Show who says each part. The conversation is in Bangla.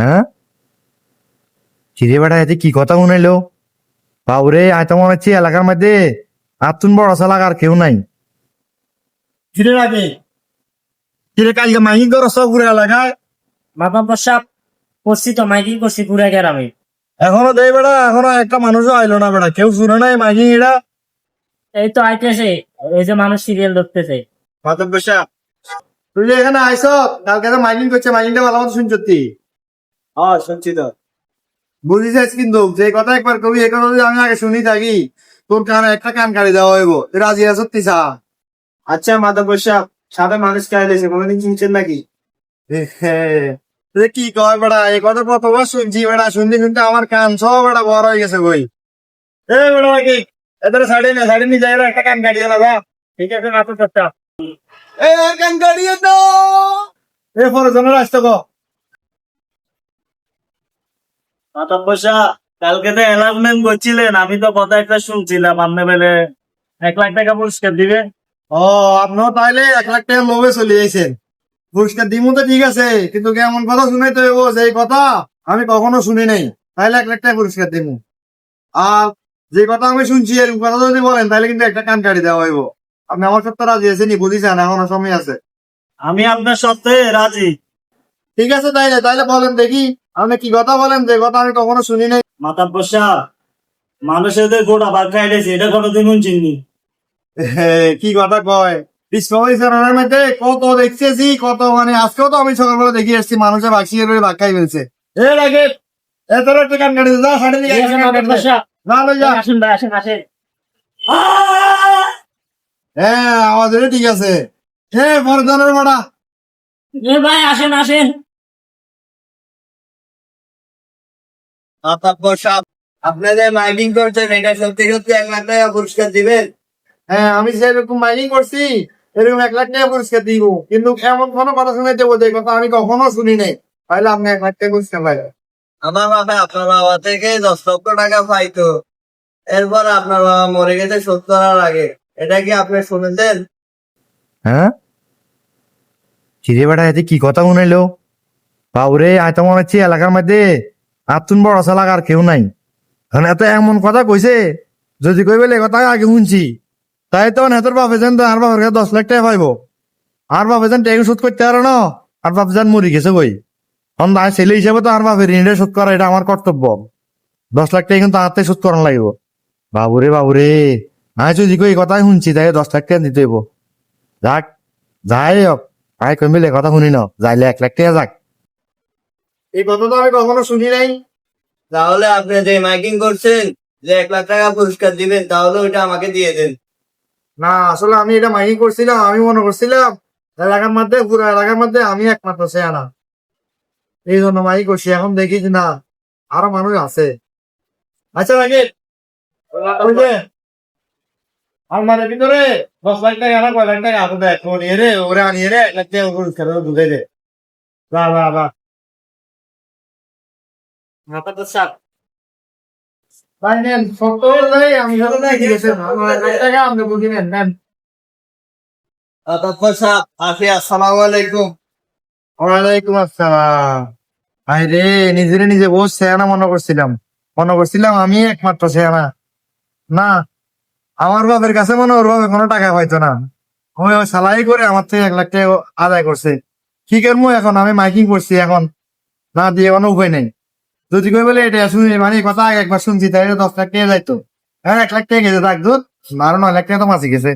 Speaker 1: হ্যাঁ? চিরে বেড়া এতে কি কথা শুনাইলো? বাবুরে আয় তো মনে হচ্ছে এলাকার মধ্যে আতুন বড় সালাক আর কেউ নাই।
Speaker 2: ফিরে রাখে
Speaker 1: চিরে কালকে মাইকিং করো সব ঘুরে এলাকায়?
Speaker 2: মাপা প্রসাব করছি তো মাইকিং করছি পুরা গ্রামে
Speaker 1: এখনও দেই বেড়া এখনও একটা মানুষও আইলো না বেড়া কেউ শুনে নাই মাইকিং এটা
Speaker 2: এই তো আইতেছে এই যে মানুষ সিরিয়াল দেখতেছে।
Speaker 1: মাতব বসা তুই যে এখানে আইস কালকে মাইকিং করছে মাইকিংটা ভালো মতো শুনছ
Speaker 3: হ্যাঁ শুনছি তো।
Speaker 1: বুঝিস কিন্তু যে কথা একবার কবি এই কথা যদি আমি আগে শুনি থাকি তোর কানে একটা কান কাড়ি দেওয়া হইব। রাজি আছ তিসা
Speaker 3: আচ্ছা মাধব সাহেব সাথে মানুষ খাই দিয়েছে কোনোদিন চিনছেন নাকি?
Speaker 1: কি কয় বেড়া এই কথা প্রথমবার শুনছি বেড়া শুনতে শুনতে আমার কান সব বেড়া বড় হয়ে গেছে বই এ বেড়া কি এদের সাড়ে না সাড়ে নিয়ে যাই একটা কান কাটিয়ে না যা।
Speaker 2: ঠিক আছে মাপা প্রসাব
Speaker 1: এ কান কাটিয়ে তো এ ফরজনের আসতে কো।
Speaker 3: সাহেব কালকে তো অ্যানাউন্সমেন্ট করছিলেন আমি তো কথা একটা শুনছিলাম আপনি বেলে এক লাখ টাকা পুরস্কার দিবে।
Speaker 1: ও আপনিও তাইলে এক লাখ টাকা লোভে চলে যাইছেন পুরস্কার দিমু তো ঠিক আছে কিন্তু কেমন কথা শুনাইতে হইব যে কথা আমি কখনো শুনি নাই। তাইলে এক লাখ টাকা পুরস্কার দিমু। আর যে কথা আমি শুনছি এরকম কথা যদি বলেন তাহলে কিন্তু একটা কান কাটি দেওয়া হইব। আপনি আমার সত্য রাজি আছেন বুঝিছেন এখনও সময় আছে।
Speaker 3: আমি আপনার সপ্তাহে রাজি।
Speaker 1: ঠিক আছে তাইলে তাইলে বলেন দেখি আপনি কি কথা বলেন? যে কথা আমি কখনো শুনি নাই।
Speaker 3: মাধব সাহেব মানুষের গোটা ভাগ খাই দিয়েছে এটা কোনোদিন শুনছিনি
Speaker 1: হে, কি কথা কয়? ডিসকভারি চ্যানেলের মধ্যে কত দেখতেছি কত মানে আজকেও তো আমি সকালবেলা দেখি আসছি রয়ে বাক্কাই ফেলছে। একটা কান কাটি যা সাড়ে দিকে
Speaker 2: ঠিক আছে
Speaker 1: না লই যা।
Speaker 2: আসেন ভাই আসেন আসেন।
Speaker 1: হ্যাঁ এটা ঠিক আছে। হে বরদানের মাডা
Speaker 2: এ ভাই আসেন আসেন।
Speaker 3: মাধব সাহেব আপনি যে মাইকিং করছেন এটা সত্যি সত্যি এক লাখ টাকা পুরস্কার দিবেন।
Speaker 1: হ্যাঁ আমি সেরকম মাইনিং করছি এরকম এক লাখ টাকা পুরস্কার দিব। কিন্তু এমন কোনো কথা শুনে দেবো যে কথা আমি কখনো শুনি নাই। তাহলে আপনি এক লাখ টাকা পুরস্কার
Speaker 3: আমার বাবা আপনার বাবা থেকে দশ লক্ষ টাকা পাইতো। এরপর আপনার বাবা মরে গেছে সত্তর আর আগে। এটা কি আপনি শুনেছেন?
Speaker 1: হ্যাঁ? চিরে বেড়া এতে কি কথা শুনাইলো? বাবুরে আয় তো মনে হচ্ছে এলাকার মধ্যে। আতুন বড় চালাক আর কেউ নাই। এত এমন কথা কইছে, যদি কই বলে কথা আগে শুনছি। তাই তো নেতার বাপে যেন আর বাপের কাছে দশ লাখ টাকা পাইব। আর বাপে যেন ট্যাগ শোধ করতে পারো না, আর বাপে যেন মরি গেছে কই। এখন তাই ছেলে হিসেবে তো আর বাপের ঋণটা শোধ করা এটা আমার কর্তব্য। দশ লাখ টাকা কিন্তু হাতে শোধ করানো লাগবে। বাবুরে বাবুরে আমি যদি কই কথাই শুনছি, তাই দশ লাখ টাকা দিতে যাক, যাই হোক, আয় কই মিলে কথা শুনি না যাইলে এক লাখ টাকা যাক। এই কথা তো আমি কখনো শুনি নাই।
Speaker 3: তাহলে আপনি যে মাইকিং করছেন যে এক লাখ টাকা পুরস্কার দিবেন তাহলে ওইটা আমাকে দিয়ে দেন।
Speaker 1: না আসলে আমি এটা মাইকিং করছিলাম আমি মনে করছিলাম এলাকার মধ্যে পুরো এলাকার মধ্যে আমি একমাত্র সেয়ানা এই জন্য মাইক করছি এখন দেখি না আরও মানুষ আছে। আচ্ছা ওই আমার ভিতরে দশ লাখ টাকা আনা কয় লাখ টাকা দেয় তো নিয়ে রে ওরে আনিয়ে রে এক লাখ টাকা পুরস্কার ঢুকে দে। বা বা বা
Speaker 2: প্রসাব
Speaker 1: ভাই নেন সত্তর নেই আমি গেছে টাকা আপনি বুঝি নেন নেন।
Speaker 3: তারপর সাহেব আফি আসসালামু আলাইকুম।
Speaker 1: ওয়ালাইকুম আসসালাম। ভাই রে নিজেরে নিজে বহু সেয়ানা মনে করছিলাম। মনে করছিলাম আমি একমাত্র সেয়ানা। না আমার বাপের কাছে মনে ওর বাপে কোনো টাকা পাইতো না। ওই ওই সালাই করে আমার থেকে এক লাখ টাকা আদায় করছে। কি করব এখন? আমি মাইকিং করছি এখন। না দিয়ে কোনো উপায় নেই। যদি কই বলে, এটা শুনি মানে কথা একবার শুনছি তাই দশ লাখ টাকা যাইতো? হ্যাঁ এক লাখ টাকা গেছে থাকতো আরও নয় লাখ টাকা তো মাসি গেছে।